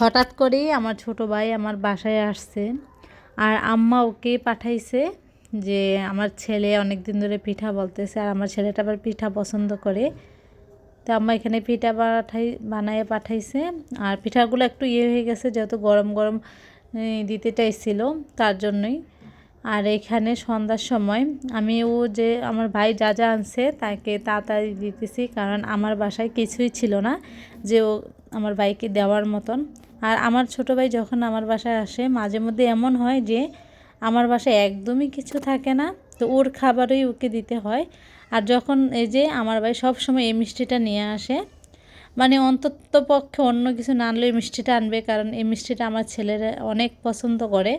হঠাৎ করেই আমার ছোট ভাই আমার বাসায় আসছে আর আম্মা ওকে পাঠাইছে যে আমার ছেলে অনেক দিন ধরে পিঠা বলতেছে আর আমার ছেলেটা আবার পিঠা পছন্দ করে। তো আম্মা এখানে পিঠা পাঠাই, বানায় পাঠাইছে আর পিঠাগুলো একটু ইয়ে হয়ে গেছে যেহেতু গরম গরম দিতে চাইছিল তার জন্যই। আর এখানে সন্ধ্যার সময় আমি ও যে আমার ভাই যা যা আনছে তাকে তাড়াতাড়ি দিতেছি কারণ আমার বাসায় কিছুই ছিল না যে ও আমার ভাইকে দেওয়ার মতন। আর আমার ছোট ভাই যখন আমার বাসায় আসে, মাঝে মধ্যে এমন হয় যে আমার বাসায় একদমই কিছু থাকে না, তো ওর খাবারই ওকে দিতে হয়। আর যখন এই যে আমার ভাই সব সময় এই মিষ্টিটা নিয়ে আসে মানে অন্তত পক্ষে অন্য কিছু না আনলেও এই মিষ্টিটা আনবে, কারণ এই মিষ্টিটা আমার ছেলেরা অনেক পছন্দ করে।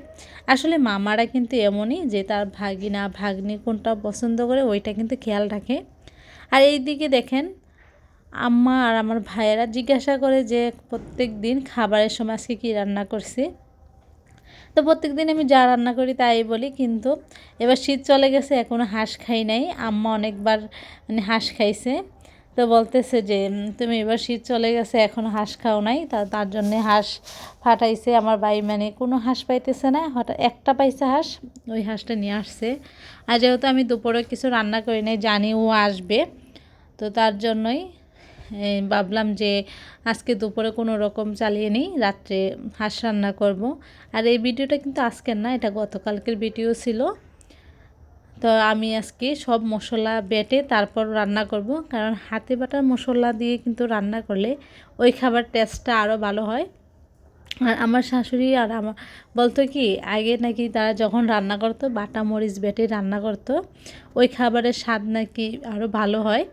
আসলে মামারা কিন্তু এমনই যে তার ভাগিনা, ভাগ্নি কোনটা পছন্দ করে ওইটা কিন্তু খেয়াল রাখে। আর এই দিকে দেখেন আম্মা আর আমার ভাইয়েরা জিজ্ঞাসা করে যে প্রত্যেক দিন খাবারের সময় আজকে কী রান্না করছি। তো প্রত্যেক দিন আমি যা রান্না করি তাই বলি, কিন্তু এবার শীত চলে গেছে এখনও হাঁস খাই নাই। আম্মা অনেকবার মানে হাঁস খাইছে। তো বলতেছে যে তুমি এবার শীত চলে গেছে এখনও হাঁস খাও নাই। তা তার জন্যে হাঁস ফাটাইছে। আমার ভাই মানে কোনো হাঁস পাইতেছে না, হঠাৎ একটা পাইছে হাঁস, ওই হাঁসটা নিয়ে আসছে। আর যেহেতু আমি দুপুরে কিছু রান্না করি নাই, জানি ও আসবে। তো তার জন্যই ভাবলাম যে আজকে দুপুরে কোনো রকম চালিয়ে নিই, রাত্রে হাঁস রান্না করব। আর এই ভিডিওটা কিন্তু আজকের না, এটা গতকালকের ভিডিও ছিল। তো আমি আজকে সব মশলা বেটে তারপর রান্না করব, কারণ হাতে বাটা মশলা দিয়ে কিন্তু রান্না করলে ওই খাবার টেস্টটা আরও ভালো হয়। আর আমার শাশুড়ি আর আমার বলতো কি, আগে নাকি তারা যখন রান্না করতো, বাটা মরিচ বেটে রান্না করতো, ওই খাবারের স্বাদ নাকি আরও ভালো হয়।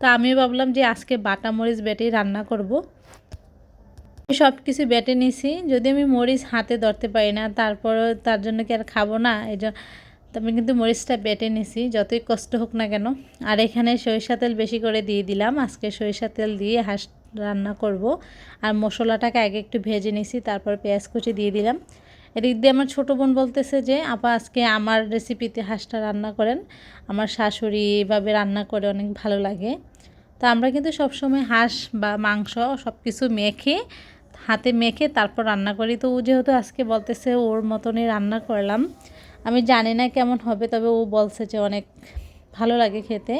তো আমি ভাবলাম যে আজকে বাটা মরিচ বেটেই রান্না করব। সব কিছু বেটে নিছি। যদি আমি মরিচ হাতে ধরতে পারি না, তারপরও তার জন্য কি আর খাব না? এই আমি কিন্তু মরিচটা বেটে নিছি, যতই কষ্ট হোক না কেন। আর এখানে সরিষা তেল বেশি করে দিয়ে দিলাম। আজকে সরিষা তেল দিয়ে হাঁস রান্না করব। আর মশলাটাকে আগে একটু ভেজে নিছি, তারপর পেঁয়াজ কুচি দিয়ে দিলাম। এদিক দিয়ে আমার ছোটো বোন বলতেছে যে, আপা, আজকে আমার রেসিপিতে হাঁসটা রান্না করেন। আমার শাশুড়ি এভাবে রান্না করে অনেক ভালো লাগে। তো আমরা কিন্তু সবসময় হাঁস বা মাংস সব কিছু মেখে, হাতে মেখে তারপর রান্না করি। তো ও যেহেতু আজকে বলতেছে ওর মতনই রান্না করলাম, আমি জানি না কেমন হবে, তবে ও বলছে যে অনেক ভালো লাগে খেতে।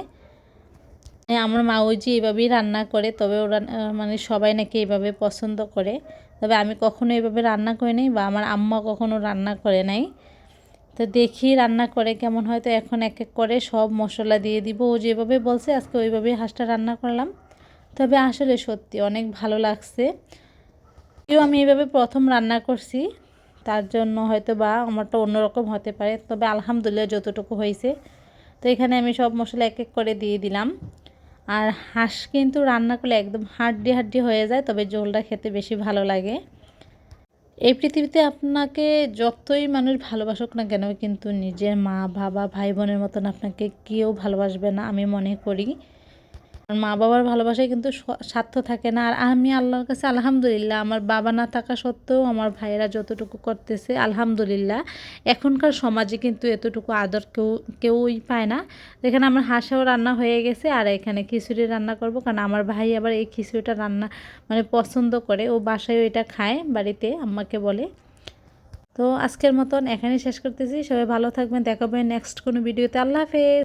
আমার মা ওই যে এইভাবেই রান্না করে, তবে ওরা মানে সবাই নাকি এইভাবে পছন্দ করে। তবে আমি কখনো এইভাবে রান্না করি নাই বা আমার আম্মা কখনো রান্না করে নাই। তো দেখি রান্না করে কেমন হয়। তো এখন এক এক করে সব মশলা দিয়ে দিব। ও যেভাবে বলছে, আজকে ওইভাবেই হাঁসটা রান্না করলাম। তবে আসলে সত্যি অনেক ভালো লাগছে। কেউ আমি এভাবে প্রথম রান্না করছি, তার জন্য হয়তো বা আমারটা অন্যরকম হতে পারে। তবে আলহামদুলিল্লাহ যতটুকু হয়েছে। তো এখানে আমি সব মশলা এক এক করে দিয়ে দিলাম। আর হাঁস কিন্তু রান্না করলে একদম হাড্ডি হাড্ডি হয়ে যায়, তবে ঝোলটা খেতে বেশি ভালো লাগে। এই পৃথিবীতে আপনাকে যতই মানুষ ভালোবাসুক না কেন, কিন্তু নিজের মা, বাবা ভাই বোনের মতন আপনাকে কেউ ভালোবাসবে না, আমি মনে করি। আর মা বাবার ভালোবাসায় কিন্তু স্বার্থ থাকে না। আর আমি আল্লাহর কাছে আলহামদুলিল্লাহ, আমার বাবা না থাকা সত্ত্বেও আমার ভাইয়েরা যতটুকু করতেছে, আলহামদুলিল্লাহ। এখনকার সমাজে কিন্তু এতটুকু আদর কেউ, কেউই পায় না। এখানে আমার হাঁসাও রান্না হয়ে গেছে, আর এখানে খিচুড়ি রান্না করব, কারণ আমার ভাই আবার এই খিচুড়িটা রান্না মানে পছন্দ করে। ও বাসায়ও এটা খায়, বাড়িতে আম্মাকে বলে। তো আজকের মতন এখানেই শেষ করতেছি। সবাই ভালো থাকবেন দেখাবেন নেক্সট কোনো ভিডিওতে। আল্লাহ হাফেজ!